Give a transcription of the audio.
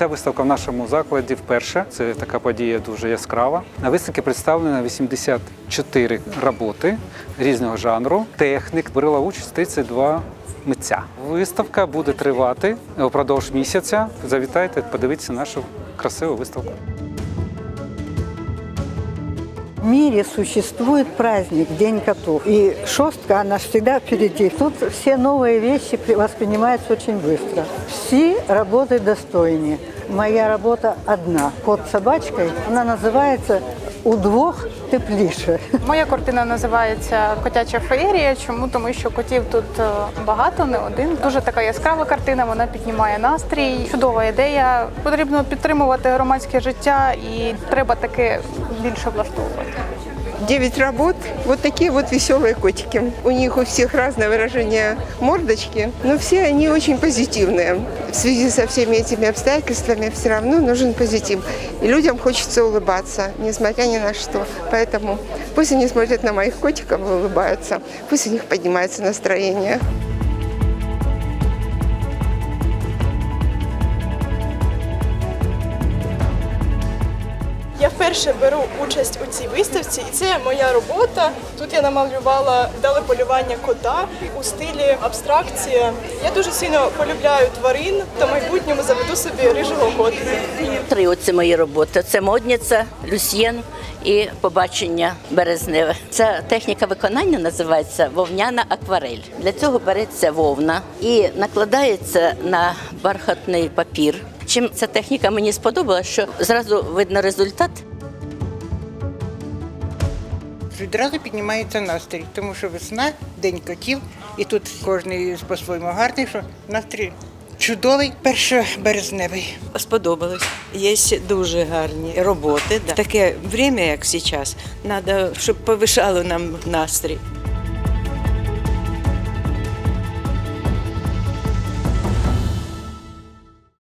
Ця виставка в нашому закладі вперше. Це така подія дуже яскрава. На виставці представлено 84 роботи різного жанру. Технік берила участь 32 митця. Виставка буде тривати упродовж місяця. Завітайте, подивіться нашу красиву виставку. В мире существует праздник День котов. И шостка, она ж всегда впереди. Тут все новые вещи при- воспринимаются очень быстро. Все работы достойны. Моя работа одна. Кот с собачкой. Она называется «У двох тепліше». Моя картина називається Котяча феєрія. Чому? Тому що котів тут е, багато, не один. Дуже така яскрава картина, вона піднімає настрій. Чудова ідея. Потрібно підтримувати громадське життя і треба таке більше влаштовувати. 9 работ. Вот такие вот веселые котики. У них у всех разное выражение мордочки, но все они очень позитивные. В связи со всеми этими обстоятельствами все равно нужен позитив. И людям хочется улыбаться, несмотря ни на что. Поэтому пусть они смотрят на моих котиков и улыбаются. Пусть у них поднимается настроение. Я вперше беру участь у цій виставці, і це моя робота. Тут я намалювала вдале полювання кота у стилі абстракція. Я дуже сильно полюбляю тварин та в майбутньому заведу собі рижого котика. Три оці мої роботи: це модниця, люсьєн і побачення березневе. Ця техніка виконання називається вовняна акварель. Для цього береться вовна і накладається на бархатний папір. Чим ця техніка мені сподобалася, що зразу видно результат. Відразу піднімається настрій, тому що весна, день котів, і тут кожен по-своєму гарний, що настрій чудовий, першоберезневий. Сподобалось. Є дуже гарні роботи. Да. Таке время, як зараз, треба, щоб повишало нам настрій.